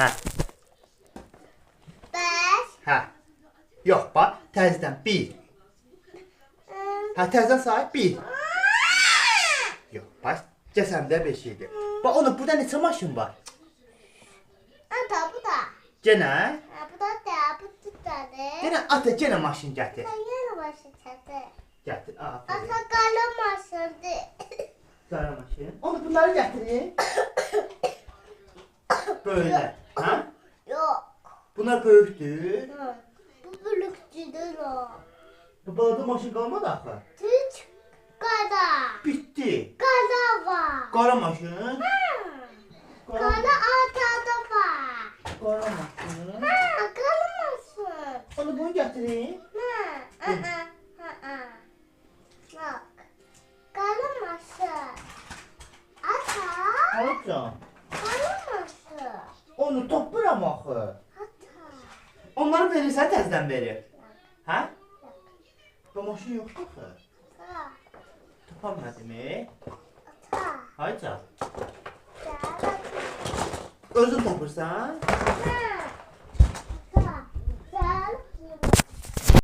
Hə. Beş. Hə. Yox, bax, təzədən 1. Hə, təzədən say 1. Yox, bax, cəsəmdə 5 idi. Bax, onu burada neçə maşın var? Ata bu da. Genə? Ha, bu da da. Bu da da. Genə ata genə maşın gətir. Yine başı çatı. Gətir. Aferin. Ata kalamaşındı. Qara maşın. Onu bunları gətirin. Böyle. Hə? Bunlar böyükdür. Hı. Bu bölükçüdür o. Bu balada maşın qalmadı axı. Hiç kada. Bitdi. Kada var. Qara maşın. Ha. Qara, atada var. qara maşın. Ha, kalamasın. Onu bunu gətirin. Ha. Aa. Ha. Bak. Kalamasın. Ata. Alacağım. Kalamasın. Onu topluram axı. Onları verirsən təzədən verir. Hə? Bu maşın yoxdur axı. Ata. Tapamadım. Ata. Hayca. Özün tapırsan? Ha.